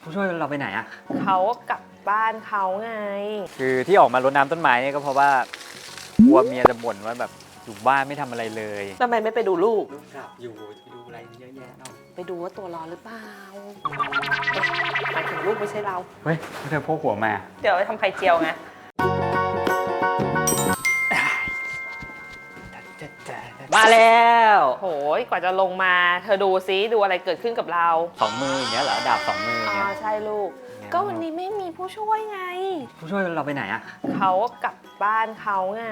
ผู้ช่วยเราไปไหนอะเขากลับบ้านเขาไง คือที่ออกมารดน้ำต้นไม้เนี่ยก็เพราะว่ากลัวเมียจะบ่นว่าแบบอยู่บ้านไม่ทำอะไรเลย ทำไมไม่ไปดูลูก ลูกกลับอยู่จะไปดูอะไรเยอะแยะเนาะไปดูว่าตัวร้อนหรือเปล่าหมายถึงลูกไม่ใช่เรา เฮ้ยไม่เคยพกหัวมา เดี๋ยวไปทำไข่เจียวไง มาแล้วโหยกว่าจะลงมา เธอดูซิดูอะไรเกิดขึ้นกับเราสองมืออย่างเงี้ยเหรอดาบสองมืออย่างอ่าเงี้ยใช่ลูก ก็วันนี้ไม่มีผู้ช่วยไง ผู้ช่วยเราไปไหนอะเขากลับบ้านเขาไง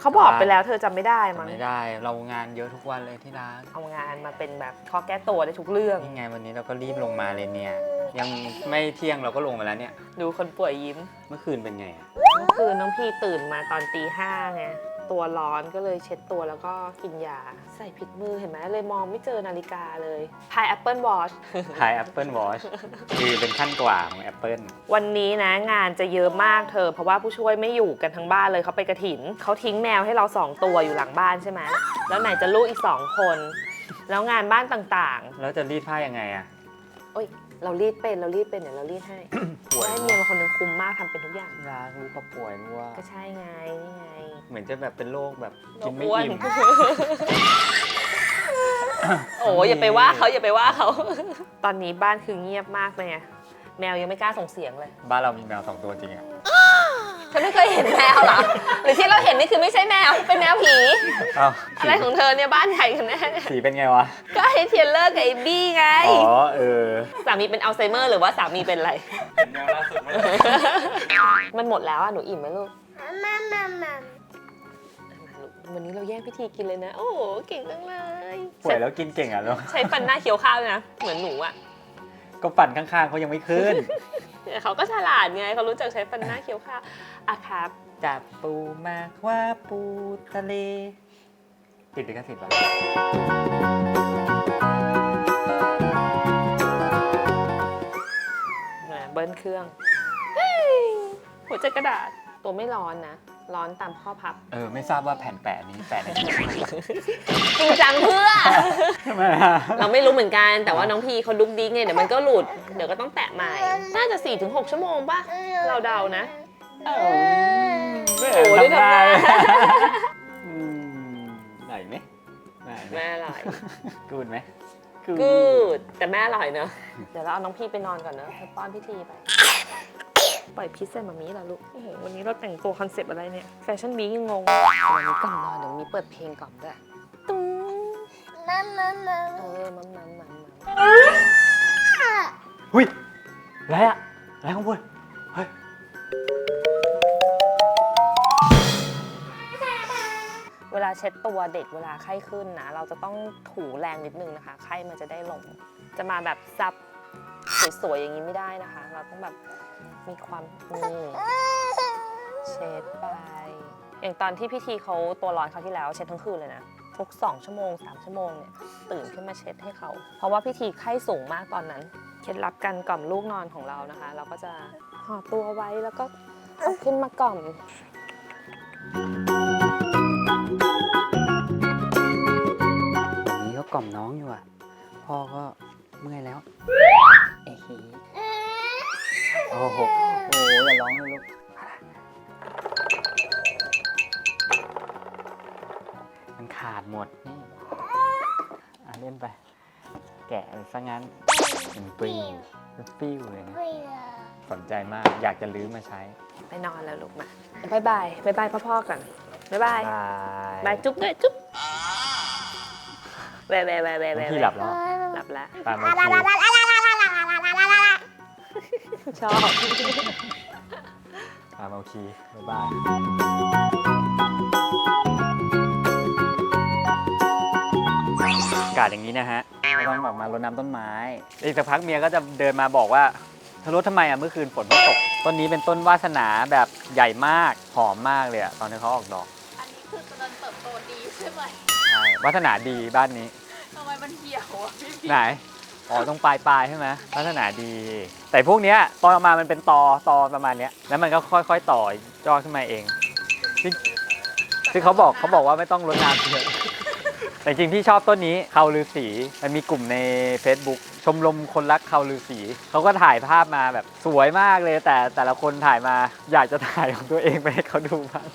เขาบอกไปแล้วเธอจำไม่ได้มั้งไม่ได้เรางานเยอะทุกวันเลยที่ร้านเอางานมาเป็นแบบข้อแก้ตัวได้ทุกเรื่อง นี่ไงวันนี้เราก็รีบลงมาเลยเนี่ย ยังไม่เที่ยงเราก็ลงมาแล้วเนี่ย ดูคนป่วยยิ้ม เมื่อคืนเป็นไงอะเมื่อคืนน้องพี่ตื่นมาตอนตีห้าไง ตัวร้อนก็เลยเช็ดตัวแล้วก็กินยา ใส่ผิดมือเห็นไหมเลยมองไม่เจอนาฬิกาเลยพาย Apple Watch ถ่าย Apple Watch คือเป็นขั้นกว่าของ Apple วันนี้นะงานจะเยอะมากเธอ เพราะว่าผู้ช่วยไม่อยู่กันทั้งบ้านเลยเขาไปกระถิน เขาทิ้งแมวให้เราสองตัวอยู่หลังบ้านใช่ไหมแล้วไหนจะลูกอีกสองคน แล้วงานบ้านต่างแล้วจะรีดผ้ายังไงอะๆ โอ้ย เรารีดเป็น เรารีดเป็นเดี๋ยวเรารีดให้ป่วย ได้เมียมาคนหนึงคุมมากทำเป็นทุกอย่างรักลูกก็ป่วยด้วยก็ใช่ไงนี่ไงเหมือนจะแบบเป็นโรคแบบกินไม่อ้วนอิ่ม โอ้ยอย่าไปว่าเขาอย่าไปว่าเขา ตอนนี้บ้านคือเงียบมากเลยไงแมวยังไม่กล้าส่งเสียงเลย บ้านเรามีแมวสองตัวจริงอะ เธอไม่เคยเห็นแมวเหรอ หรือที่เราเห็นนี่คือไม่ใช่แมว เป็นแมวผี อ้าวอะไรของเธอเนี่ยบ้านใหญ่กันแน่สีเป็นไงวะ ก็ไอเทียนเลอร์กับไอบี้ไง อ๋อ เออ สามีเป็นอัลไซเมอร์หรือว่าสามีเป็นอะไรเป็นแมวล่าสุดเมื่อไหร่มันหมดแล้วอะหนูอิ่มไหมลูก มามามาวันนี้เราแย่งพิธีกินเลยนะ โอ้โหเก่งจังเลยป่วยแล้วกินเก่งอะลูกใช้ฟันหน้าเคี้ยวข้าวเลยนะ เหมือนหนูอะก็ปั่นข้างๆเขายังไม่ขึ้นแต่ เขาก็ฉลาดไงเขารู้จักใช้ฟันหน้าเคี้ยวข้าวอะครับจับปูมาคว้าปูทะเล ติดลิขสิทธิ์ปะนะเบิ้ลเครื่องเฮ้ยหัวใจกระดาษตัวไม่ร้อนนะ ร้อนตามข้อพับ เออ ไม่ทราบว่าแผ่นแปะนี้แปะในที่ไหน จริงจังเพื่อทำไมอะ เราไม่รู้เหมือนกันแต่ว่าน้องพีเขาดุกดิ๊กไงเดี๋ยวมันก็หลุดเดี๋ยวก็ต้องแปะใหม่ น่าจะ4-6ชั่วโมงป่ะ เราเดานะเออไม่โอ้โหดูทำหน้าอืมไหนไหมไหนไหมแม่อร่อยกูดไหมกูดแต่แม่อร่อยเนอะเดี๋ยวเราเอาน้องพี่ไปนอนก่อนเนอะให้ป้อนพิธีไปปล่อยพิษใส่มามีแล้วลูก โอ้โห วันนี้เราแต่งตัวคอนเซปต์อะไรเนี่ย แฟชั่นวีคยังงงวันนี้ก่อนนอนเดี๋ยวมีเปิดเพลงก่อนด้วยตุ้ง มามามาเออมันมันมันมันหุ้ยอะไรอะอะไรของพูดเฮ้ยเวลาเช็ดตัวเด็กเวลาไข้ขึ้นนะ เราจะต้องถูแรงนิดนึงนะคะ ไข้มันจะได้ลง จะมาแบบซับสวยๆอย่างนี้ไม่ได้นะคะ เราต้องแบบมีความนี่เช็ดไป อย่างตอนที่พี่ทีเขาตัวร้อนเขาวที่แล้วเช็ดทั้งคืนเลยนะ ทุก 2 ชั่วโมง 3 ชั่วโมงเนี่ยตื่นขึ้นมาเช็ดให้เขา เพราะว่าพิธีไข้สูงมากตอนนั้น เคล็ดลับการกล่อมลูกนอนของเรานะคะ เราก็จะห่อตัวไว้แล้วก็เอาขึ้นมากล่อมนนี้ก็กล่อมน้องอยู่อะ พ่อก็เมื่อยแล้ว งั้นเป็นปรีปิ้วเลยนะ สนใจมาก อยากจะลื้อมาใช้ไปนอนแล้วลูกมาบายบายบายบายพ่อๆก่อนบายบายบายจุ๊บด้วยจุ๊บแวะแวะแวะแวะแวะพี่หลับแล้ว หลับแล้วตามมาคีชอบตามมาคีบายบายากาศอย่างนี้นะฮะก็ต้องแบบมารดน้ำต้นไม้อีกสักพักเมียก็จะเดินมาบอกว่าเธอรดทำไมอะเมื่อคืนฝนเพิ่งตก ต้นนี้เป็นต้นวาสนาแบบใหญ่มากหอมมากเลยอะตอนที่เขาออกดอกอันนี้คือเจริญเติบโตดีใช่ไหมใช่วาสนาดีบ้านนี้ ทำไมมันเหี่ยวอะพี่พีไหนอ๋อตรงปลายปลายๆใช่ไหมลักษณะดี แต่พวกเนี้ยตอนออกมามันเป็นตอตอประมาณเนี้ยแล้วมันก็ค่อยๆต่อยอดขึ้นมาเองซึ่งซึ่งเขาบอกเขาบอกว่าไม่ต้องรดน้ำเยอะ แต่จริงๆพี่ชอบต้นนี้เขาลือสีมันมีกลุ่มใน Facebook ชมรมคนรักเขาลือสีเขาก็ถ่ายภาพมาแบบสวยมากเลย แต่แต่ละคนถ่ายมาอยากจะถ่ายของตัวเองไปให้เขาดูบ้าง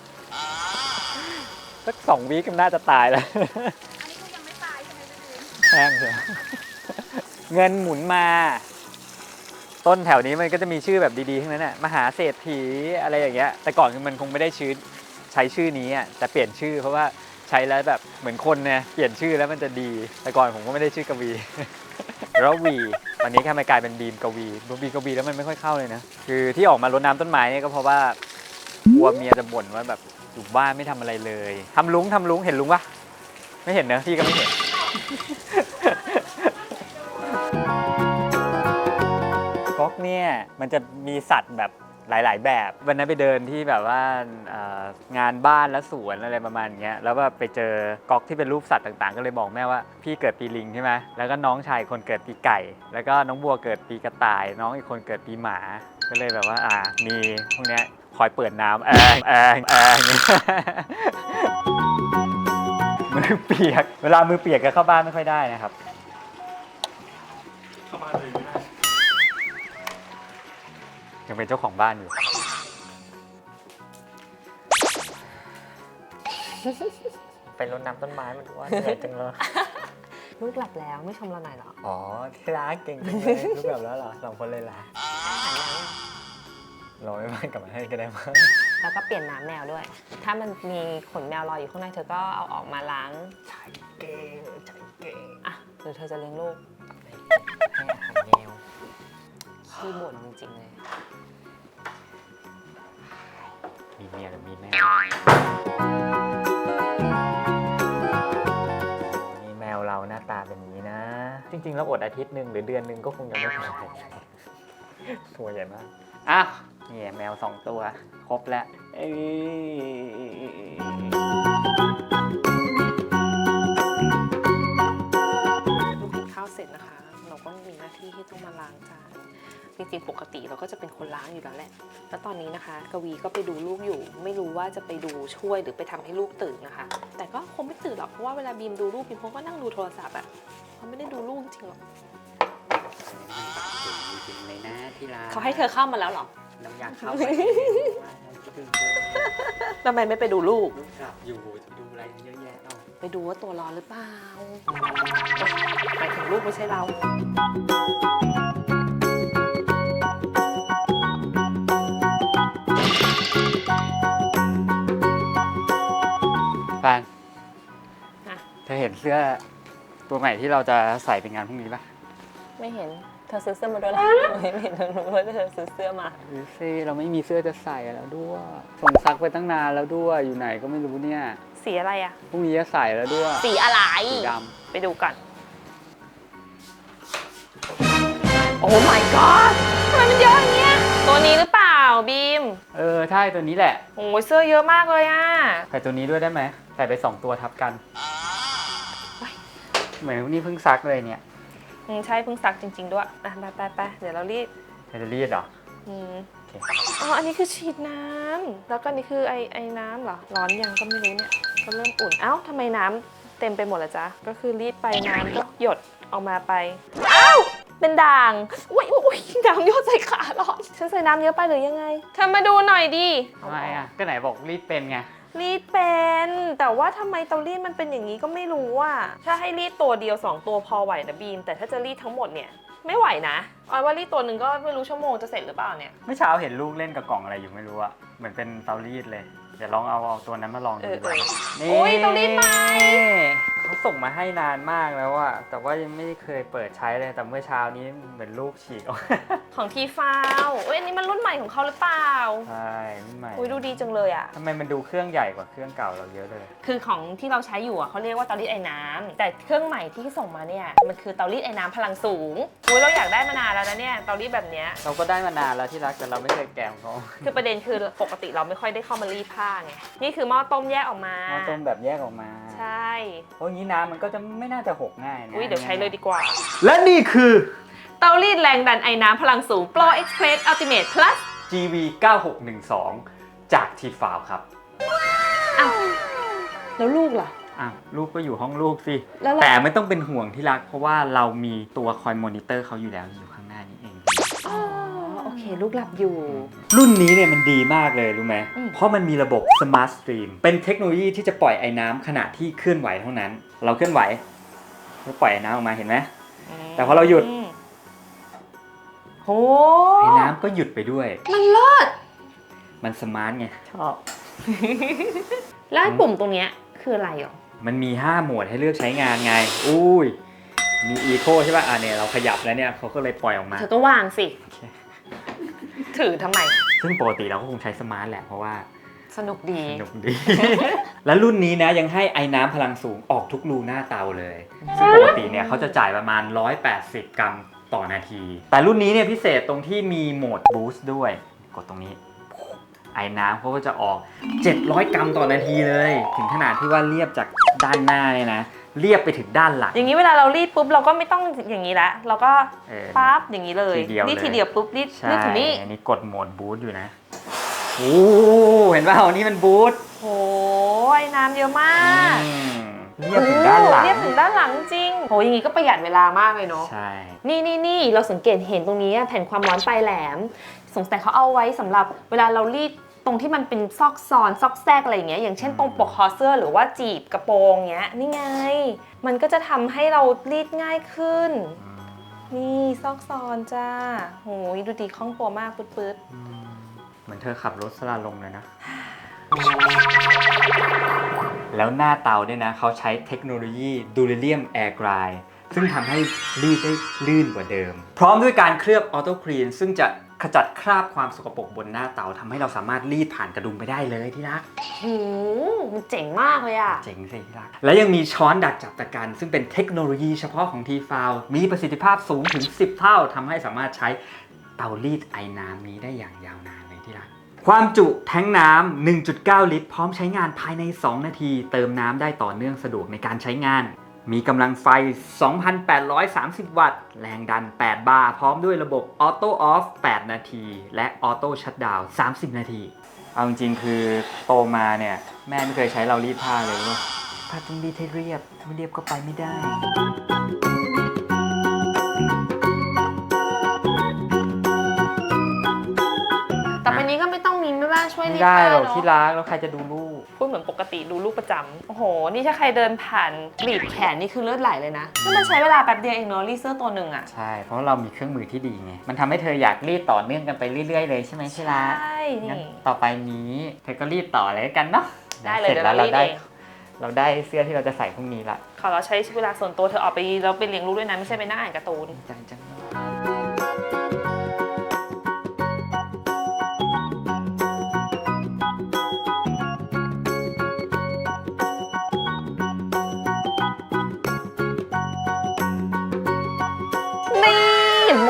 สักสองวีก็น่าจะตายแล้วอันนี้ก็ยังไม่ตายใช่ไหมแห้งเลยเงินหมุนมา ต้นแถวนี้มันก็จะมีชื่อแบบดีๆทั้งนั้นน่ะมหาเศรษฐีอะไรอย่างเงี้ย แต่ก่อนมันคงไม่ได้ชื่อใช้ชื่อนี้อะแต่เปลี่ยนชื่อเพราะว่า ใช้แล้วแบบเหมือนคนเนี่ยเปลี่ยนชื่อแล้วมันจะดี แต่ก่อนผมก็ไม่ได้ชื่อกวีแล้ววีวันนี้แค่มากลายเป็นบีมกวีบีมกวีแล้วมันไม่ค่อยเข้าเลยนะ คือที่ออกมารดน้ำต้นไม้เนี่ยก็เพราะว่ากลัวเมียจะบ่นว่าแบบอยู่บ้านไม่ทำอะไรเลยทำลุงทำลุงเห็นลุงปะไม่เห็นเนอะพี่ก็ไม่เห็นก๊อกเนี่ยมันจะมีสัตว์แบบ หลาย ๆ แบบ วันนั้นไปเดินที่แบบว่างานบ้านและสวนอะไรประมาณเงี้ยแล้วว่าไปเจอก๊อกที่เป็นรูปสัตว์ต่าง ๆ ก็เลยบอกแม่ว่าพี่เกิดปีลิงใช่ไหมแล้วก็น้องชายคนเกิดปีไก่ แล้วก็น้องบัวเกิดปีกระต่าย น้องอีกคนเกิดปีหมา ก็เลยแบบว่าอ่ามีพวกเนี้ยคอยเปิดน้ำแองแองแองมือเปียก เวลามือเปียกก็เข้าบ้านไม่ค่อยได้นะครับ เข้าบ้านเลย ยังเป็นเจ้าของบ้านอยู่ ไปรดน้ำต้นไม้มันว่าเหนื่อยจังเลยลูกหลับแล้วไม่ชมเราหน่อยเหรออ๋อที่ร้านเก่งจังเลยรู้แบบแล้วเหรอสองคนเลยล่ะหันหลังรอไม่บ้านกลับมาให้ก็ได้มั้งแล้วก็เปลี่ยนน้ำแมวด้วย ถ้ามันมีขนแมวลอยอยู่ข้างในเธอก็เอาออกมาล้างใจเก่งใจเก่งอะหรือเธอจะเลี้ยงลูกให้อาหารแมวขี้บ่นจริงๆเลย มียหรือมีแมวนี่แมวเราหน้าตาเป็นอย่างนี้นะ จริงๆ แล้วอดอาทิตย์หนึ่งหรือเดือนหนึ่งก็คงยังไม่พอตัวใหญ่มากอ้าวนี่แมวสองตัว ครบแล้วลูกกินข้าวเสร็จนะคะ เราก็มีหน้าที่ที่ต้องมาล้างจาน จริงๆ ปกติเราก็จะเป็นคนล้างอยู่แล้วแหละ แล้วตอนนี้นะคะ กวีก็ไปดูลูกอยู่ ไม่รู้ว่าจะไปดูช่วยหรือไปทำให้ลูกตื่นนะคะ แต่ก็คงไม่ตื่นหรอก เพราะว่าเวลาบีมดูลูกบีมเขาก็นั่งดูโทรศัพท์อะเขาไม่ได้ดูลูกจริงหรอกจริงเลยนะที่ร้านเขาให้เธอเข้ามาแล้วเหรอเราอยากเข้าไปคิดถึงทำไมไม่ไปดูลูกลูกกลับอยู่จะดูอะไรเยอะแยะเอาไปดูว่าตัวร้อนหรือเปล่าไปถึงลูกไม่ใช่เรา ฟานอะเธอเห็นเสื้อตัวใหม่ที่เราจะใส่เป็นงานพรุ่งนี้ปะไม่เห็น เธอซื้อเสื้อมาด้วยเหรอไม่เห็นเธอรู้ว่าเธอซื้อเสื้อมา ดูสิเราไม่มีเสื้อจะใส่แล้วด้วยส่งซักไปตั้งนานแล้วด้วยอยู่ไหนก็ไม่รู้เนี่ยสีอะไรอะพรุ่งนี้จะใส่แล้วด้วยสีอะไร สีดไปดูกันโอ้ my god ทำ ตัวนี้หรือเปล่าบีมำเออใช่ตัวนี้แหละ โอ้ยเสื้อเยอะมากเลยอะใส่ตัวนี้ด้วยได้ไหมใส่ไปสองตัวทับกันเหมือนนี่เพิ่งซักเลยเนี่ยอืมใช่เพิ่งซักจริง ๆ ด้วยอะไปไปไปเดี๋ยวเรารีบเธอจะรีดเหรอ อืมโอเคอ๋ออันนี้คือฉีดน้ำแล้วก็นี่คือไอไอน้ำเหรอ ร้อนยังก็ไม่รู้เนี่ย ก็เริ่มอุ่น เอ้าทำไมน้ำเต็มไปหมดละจ๊ะ ก็คือรีดไปน้ำก็หยดออกมาไป เอ้า เป็นด่างอุ้ยอุ้ย น้ำหยดใส่ขาร้อนฉันใส่น้ำเยอะไปหรือยังไง เธอมาดูหน่อยดิทำไมอะก็ไหนบอกรีดเป็นไง รีดเป็น แต่ว่าทำไมเตารีดมันเป็นอย่างนี้ก็ไม่รู้อะถ้าให้รีดตัวเดียว 2 ตัวพอไหวนะบีม แต่ถ้าจะรีดทั้งหมดเนี่ยไม่ไหวนะออยว่ารีดตัวหนึ่งก็ไม่รู้ชั่วโมงจะเสร็จหรือเปล่าเนี่ย เมื่อเช้าเห็นลูกเล่นกับกล่องอะไรอยู่ไม่รู้อะ เหมือนเป็นเตารีดเลย เดี๋ยวลองเอาเอาตัวนั้นมาลองดูเออดีกว่าเอออุ๊ยเตารีดใหม่เขาส่งมาให้นานมากแล้วอะแต่ว่ายังไม่เคยเปิดใช้เลยแต่เมื่อเช้านี้เหมือนลูกฉีกออกของทีฟาวเอ้ยอันนี้มันรุ่นใหม่ของเขาหรือเปล่า ใช่รุ่นใหม่อุ้ยดูดีจังเลยอะ ทำไมมันดูเครื่องใหญ่กว่าเครื่องเก่าเราเยอะเลย คือของที่เราใช้อยู่อะเขาเรียกว่าเตารีดไอ้น้ำแต่เครื่องใหม่ที่ส่งมาเนี่ยมันคือเตารีดไอ้น้ำพลังสูงอุ้ยเราอยากได้มานานแล้วนะเนี่ยเตารีดแบบเนี้ย เราก็ได้มานานแล้วที่รักแต่เราไม่เคยแกะของเขาคือประเด็นคือปกติเราไม่ค่อยได้เข้ามารีดผ้าไงนี่คือหม้อต้มแยกออกมาหม้อต้มแบบแยกออกมาใช่เพราะงี้น้ำมันก็จะไม่น่าจะหกง่ายนะอุ้ยเดี๋ยวใช้เลยดีกว่า และนี่คือ เตารีดแรงดันไอ้น้ำพลังสูง Pro Express Ultimate Plus GV 9612 จากทีฟาวครับอ้าวแล้วลูกล่ะอะลูกก็อยู่ห้องลูกสิแล้วเราแต่ไม่ต้องเป็นห่วงที่รัก เพราะว่าเรามีตัวคอยมอนิเตอร์เขาอยู่แล้วอยู่ โอเคลูกหลับอยู่ รุ่นนี้เนี่ยมันดีมากเลยรู้ไหม อืม เพราะมันมีระบบ Smart Stream เป็นเทคโนโลยีที่จะปล่อยไอ้น้ำขณะที่เคลื่อนไหวเท่านั้น เราเคลื่อนไหวก็ปล่อยไอ้น้ำออกมาเห็นไหม แต่พอเราหยุดอืมโหไอ้น้ำก็หยุดไปด้วย มันเลิศมันสมาร์ทไง ชอบ แล้วไอ้ปุ่มตรงเนี้ยคืออะไรอะมันมี5โหมดให้เลือกใช้งานไง อุ้ย มี Eco ใช่ป่ะ อ่าเนี่ยเราขยับแล้วเนี่ยเขาก็เลยปล่อยออกมา เธอก็วางสิ โอเค ถือทำไม ซึ่งปกติเราก็คงใช้สมาร์ทแหละเพราะว่าสนุกดี สนุกดี และรุ่นนี้นะยังให้ไอ้น้ำพลังสูงออกทุกรูหน้าเตาเลย ซึ่งปกติเนี่ยเขาจะจ่ายประมาณ 180 กรัมต่อนาที แต่รุ่นนี้เนี่ยพิเศษตรงที่มีโหมดบูสต์ด้วย กดตรงนี้ ไอ้น้ำเขาก็จะออก 700 กรัมต่อนาทีเลย ถึงขนาดที่ว่าเรียบจากด้านหน้าเนี่ยนะ เรียบไปถึงด้านหลัง อย่างนี้เวลาเรารีดปุ๊บเราก็ไม่ต้องอย่างนี้ละเราก็เออปั๊บอย่างนี้เลยทีเดียวรีดเลย ทีเดียวปุ๊บรีดใช่รีดถึงนี้อันนี้กดโหมดบูสต์อยู่นะโอ้เห็นป่ะอันนี้มันบูสต์โหไอ้น้ำเยอะมากอืมเรียบถึงด้านหลังเรียบถึงด้านหลังจริงโหอย่างนี้ก็ประหยัดเวลามากเลยเนาะ ใช่ นี่นี่นี่เราสังเกตเห็นตรงนี้อะแผ่นความร้อนปลายแหลม สงสัยเขาเอาไว้สำหรับเวลาเรารีด ตรงที่มันเป็นซอกซอนซอกแซกอะไรอย่างเงี้ยอย่างเช่นตรงปกคอเสื้อหรือว่าจีบกระโปรงเงี้ยนี่ไง มันก็จะทำให้เรารีดง่ายขึ้นอืมนี่ซอกซอนจ้าโหยดูดีคล่องตัวมากปื๊ดอืมเหมือนเธอขับรถสลาลมเลยนะ แล้วหน้าเตาเนี่ยนะเขาใช้เทคโนโลยีดูเรียมแอร์กรายซึ่งทำให้รีดได้ลื่นกว่าเดิม พร้อมด้วยการเคลือบออโต้คลีนซึ่งจะข จัดคราบความสกปรกบนหน้าเตาทำให้เราสามารถรีดผ่านกระดุมไปได้เลยที่รักๆโหมันเจ๋งมากเลยอะเจ๋งสิที่รัก และยังมีช้อนดักจับตะกัน ซึ่งเป็นเทคโนโลยีเฉพาะของทีฟาวมีประสิทธิภาพสูงถึง 10 เท่าทำให้สามารถใช้เตารีดไอ้น้ำนี้ได้อย่างยาวนานเลยที่รัก ความจุแทงน้ำ 1.9 ลิตร พร้อมใช้งานภายใน 2 นาที เติมน้ำได้ต่อเนื่องสะดวกในการใช้งาน มีกำลังไฟ 2,830 วัตต์ แรงดัน 8 บาร์ พร้อมด้วยระบบออโต้ออฟ 8 นาที และออโต้ชัตดาวน์30 นาที เอาจริงๆ คือโตมาเนี่ย แม่ไม่เคยใช้เรารีดผ้าเลยว่าผ้าต้องรีดให้เรียบไม่เรียบก็ไปไม่ได้ แต่วันนี้ก็ไม่ต้องมีแม่บ้านช่วยไม่รีดได้ผ้าหรอกเนาะที่รักแล้วใครจะดูลูกพู ดเหมือนปกติดูลูกประจำโอ้โห นี่ถ้าใครเดินผ่านกรีดแขนนี่คือเลือดไหลเลยนะนี่มันใช้เวลาแป๊บเดียวเองเนาะรีดเสื้อตัวหนึ่งอะใช่ เพราะเรามีเครื่องมือที่ดีไง มันทำให้เธออยากรีดต่อเนื่องกันไปเรื่อย ๆ เลยใช่ไหมที่รักใช่งั้นนี่ ต่อไปนี้เธอก็รีดต่อเลยกันเนาะได้เลยสร็จแล้วเดี๋เรายวเราได้ รีดเอง เราได้เสื้อที่เราจะใส่พรุ่งนี้ละขอเราใช้เวลาส่วนตัวเธอออกไปแล้วไปเลี้ยงลูกด้วยนะไม่ใช่ไปนั่งอ่านการ์ตูน จังจังๆ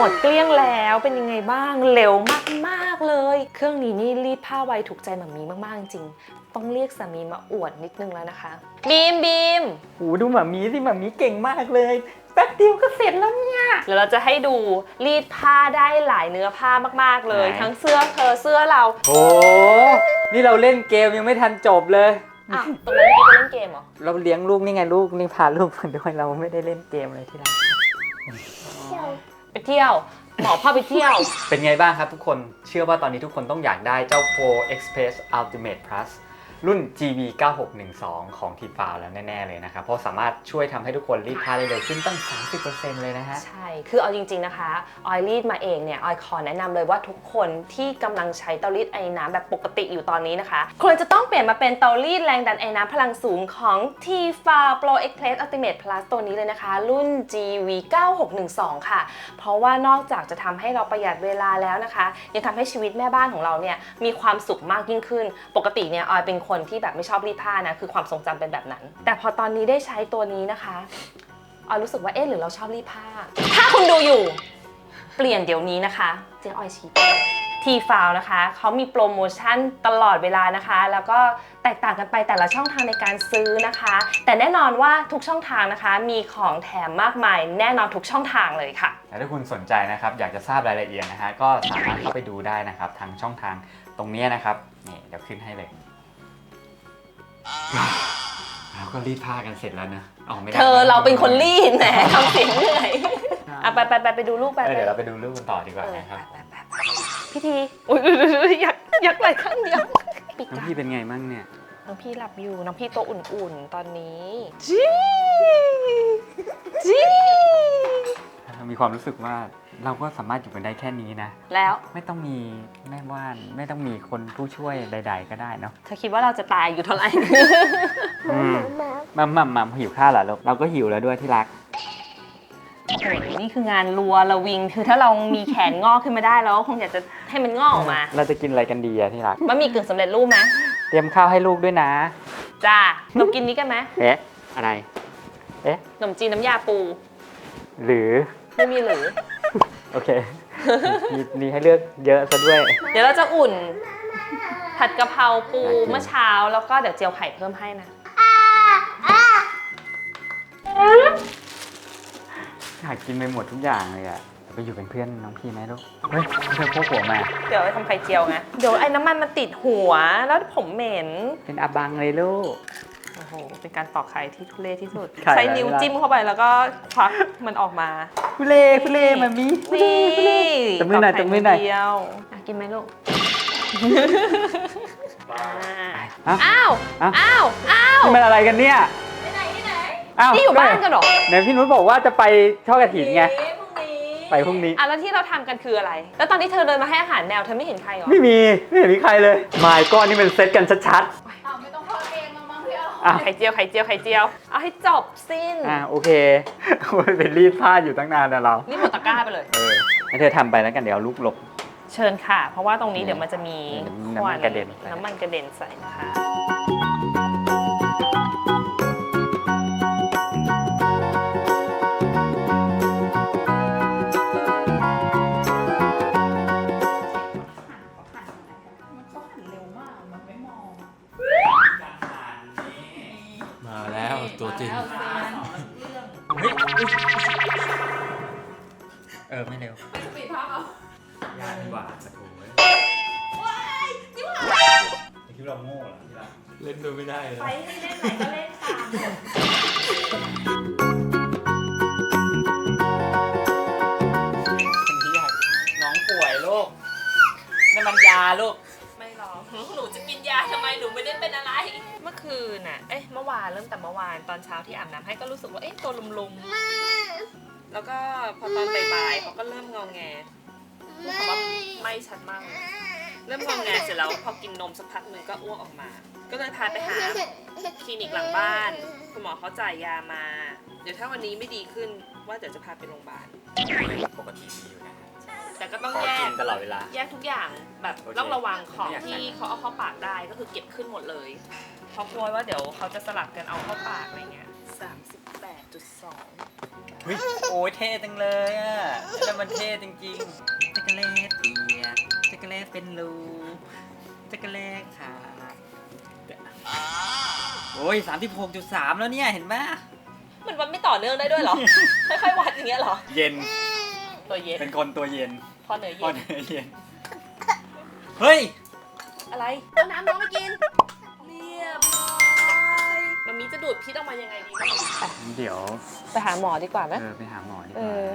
ดเกลี้ยงแล้วเป็นยังไงบ้างเร็วมากๆเลย เครื่องนี้นี่รีดผ้าไวถูกใจหมามีมากๆจริงๆต้องเรียกสามีมาอวดนิดนึงแล้วนะคะ บีมบีมโหดูหมามีสิหมามีเก่งมากเลย แป๊บเดียวก็เสร็จแล้วเนี่ย เดี๋ยวเราจะให้ดูรีดผ้าได้หลายเนื้อผ้ามากๆเลยไหนทั้งเสื้อเธอเสื้อเราโอ้นี่เราเล่นเกมยังไม่ทันจบเลยอะตรงนั้นที่เล่นเกมเหรอ เราเลี้ยงลูกนี่ไงลูกนี่พาลูกมาด้วยเราไม่ได้เล่นเกมเลยที่รัก ไปเที่ยว หมอพาไปเที่ยว เป็นไงบ้างครับทุกคน เชื่อว่าตอนนี้ทุกคนต้องอยากได้เจ้า Pro Express Ultimate Plus รุ่น GB 9612 ของทีฟาวแล้วแน่ ๆ เลยนะครับ เพราะสามารถช่วยทำให้ทุกคนรีดผ้าได้เร็วขึ้นตั้ง 30%เลยนะฮะ ใช่ คือเอาจริง ๆ นะคะ ออยรีดมาเองเนี่ย ออยขอแนะนำเลยว่าทุกคนที่กำลังใช้เตารีดไอ้น้ำแบบปกติอยู่ตอนนี้นะคะ ควรจะต้องเปลี่ยนมาเป็นเตารีดแรงดันไอ้น้ำพลังสูงของ t f a Pro Express Ultimate Plus ตัวนี้เลยนะคะ รุ่น GV 9612 ค่ะ เพราะว่านอกจากจะทำให้เราประหยัดเวลาแล้วนะคะ ยังทำให้ชีวิตแม่บ้านของเราเนี่ยมีความสุขมากยิ่งขึ้น ปกติเนี่ยออยเป็นคนที่แบบไม่ชอบรีดผ้านะคือความทรงจำเป็นแบบนั้น แต่พอตอนนี้ได้ใช้ตัวนี้นะคะออยรู้สึกว่าเอ๊ะหรือเราชอบรีดผ้า ถ้าคุณดูอยู่ เปลี่ยนเดี๋ยวนี้นะคะเจ๊ออยชี้ทีฟาวนะคะเขามีโปรโมชั่นตลอดเวลานะคะ แล้วก็แตกต่างกันไปแต่ละช่องทางในการซื้อนะคะ แต่แน่นอนว่าทุกช่องทางนะคะ มีของแถมมากมาย แน่นอนทุกช่องทางเลยค่ะแต่ถ้าคุณสนใจนะครับ อยากจะทราบรายละเอียดนะฮะก็สามารถเข้าไปดูได้นะครับทางช่องทางตรงนี้นะครับนี่เดี๋ยวขึ้นให้เลย เราก็รีดผ้ากันเสร็จแล้วนะออกไม่ได้เธอเราเป็นคนรีดแหมทำเสียงเหนื่อยอะไปไปไปไปดูลูกไปเออไปเดี๋ยวเราไปดูรูปกันต่อดีกว่าเออนะครับไปไปไปพี่ทีอุ้ยอยากอยากไหลข้างเดียวปิดน้องตาพี่เป็นไงมั่งเนี่ย น้องพี่หลับอยู่ น้องพี่ตัวอุ่นๆตอนนี้จีจีมีความรู้สึกว่า เราก็สามารถอยู่กันได้แค่นี้นะ แล้วไม่ต้องมีแม่บ้านไม่ต้องมีคนผู้ช่วยใด ๆ ก็ได้เนาะเธอคิดว่าเราจะตายอยู่เท่าไหร่ อืมมัมมัมมัมหิวข้าวเหรอลูกเราก็หิวแล้วด้วยที่รัก โอ้โหนี่คืองานรัวระวิง คือถ้าเรามีแขนงอกขึ้นมาได้แล้วคงอยากจะให้มันงอกออกมาเราจะกินอะไรกันดีอะที่รัก บะหมี่กึ่งสำเร็จรูปไหมเตรียมข้าวให้ลูกด้วยนะ จ้าเรากินนี้กันไหมเอ๊ะ อะไรเอ๊ะขนมจีนน้ำยาปู หรือไม่มีหรือ โอเค มีมีให้เลือกเยอะซะด้วย เดี๋ยวเราจะอุ่น ผัดกะเพราปูน่ากินเมื่อเช้าแล้วก็เดี๋ยวเจียวไข่เพิ่มให้นะ อยากกินไปหมดทุกอย่างเลยอะไปอยู่เป็นเพื่อนน้องพี่ไหมลูก เฮ้ยเธอพวกหัวมา เดี๋ยวไปทำไข่เจียวไง เดี๋ยวไอ้น้ำมันมันติดหัวแล้วผมเหม็น เป็นอาบังเลยลูก โอ้โห เป็นการตอกไข่ที่ทุเรศที่สุด ไข่อะไร ใช้นิ้วจิ้มเข้าไปแล้วก็ควักมันออกมาคุเล่คุเล่มามีนี่ตบมือหน่อยไข่ตบมือหน่อยเดียวอะกินไหมลูกอ่าอะ อ้าว อะ อ้าว อ้าว นี่มันอะไรกันเนี่ยไปไหนที่ไหนอ้าวนี่อยู่บ้านกันเหรอ ไหนพี่นุ้ยบอกว่าจะไปทอดกระถินไงพรุ่งนี้ไปพรุ่งนี้ อะแล้วที่เราทำกันคืออะไร แล้วตอนที่เธอเดินมาให้อาหารแมวเธอไม่เห็นใครเหรอ ไม่มี ไม่เห็นมีใครเลยมายก้อนนี่เป็นเซตกันชัด อาๆอะไข่เจียวไข่เจียวไข่เจียว เอาให้จบสิ้น อะโอเคโอ้ยเป็นรีดผ้าอยู่ตั้งนานนะเรา นี่หมดตะกร้าไปเลย เออให้เธอทำไปแล้วกันเดี๋ยวเอาลูกหลบ เชิญค่ะ เพราะว่าตรงนี้เดี๋ยวมันจะมีน้ำมันกระเด็นน้ำมันกระเด็นใส่นะคะ มันยาลูก ไม่หรอกหนูจะกินยาทำไมหนูไม่ได้เป็นอะไร เมื่อคืนน่ะ เอ๊ะ เมื่อวานเริ่มแต่เมื่อวานตอนเช้าที่อาบน้ำให้ก็รู้สึกว่า เอ๊ะ ตัวลุมๆ แล้วก็พอตอนบ่ายๆเขาก็เริ่มงอแงพูดคำว่าไม่ชัดมากเลยเริ่มงอแงเสร็จแล้วพอกินนมสักพักหนึ่งก็อ้วกออกมา ก็เลยพาไปหาคลินิกหลังบ้าน คุณหมอเขาจ่ายยามา เดี๋ยวถ้าวันนี้ไม่ดีขึ้นว่าเดี๋ยวจะพาไปโรงพยาบาลปกติดีอยู่นะ แต่ก็ต้องขอแยกิกนตลอดเวลา แยกทุกอย่างแบบโอเคต้องระวังของไม่อยากที่ใส่เขาเอาเข้าปากได้ก็คือเก็บขึ้นหมดเลยเพราะกลัวว่าเดี๋ยวเขาจะสลับกันเอาเข้าปากอะไรเงี้ยสามสิบแปดจุดสองเฮ้ยโอ้ยเท่จังเลยอะแล้วมันเท่จริงๆจักรเล่เปียกจักรเล่เป็นรูจักรเล่ขาดโอ้ยสามสิบหกจุดสามแล้วเนี่ย เห็นไหม มันวัดไม่ต่อเนื่องได้ด้วยเหรอ ค่อยๆวัดอย่างเงี้ยเหรอ เย็น ตัวเย็น เป็นคนตัวเย็นพอเหนือพอเย็น เนื้อเย็น เฮ้ย อะไรเอาน้ำน้องมากิน เรียบร้อยมันมีจะดูดพิษออกมายังไงดีบ้างเดี๋ยว ไปหาหมอดีกว่าไหม เออ ไปหาหมอดีกเอว่า อ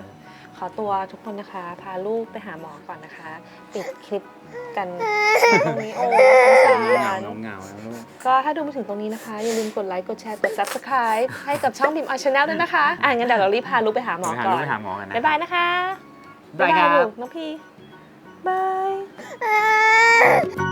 ขอตัวทุกคนนะคะ พาลูกไปหาหมอก่อนนะคะ ปิดคลิปกันตรงนี้โอ้สงเหสางารเงาๆนะลูก ก็ถ้าดูมาถึงตรงนี้นะคะ อย่าลืมกดไลค์ กดแชร์ กด subscribe ให้กับช่องบิมอ c h ช n แนลด้วยนะคะ อะงั้นเดี๋ยวเรารีบพาลูกไปหาหมอไปหาก่ลูอกนไปหาหมอกันนะ บ๊ายบายนะคะ บายครับลูกน้องพี่บาย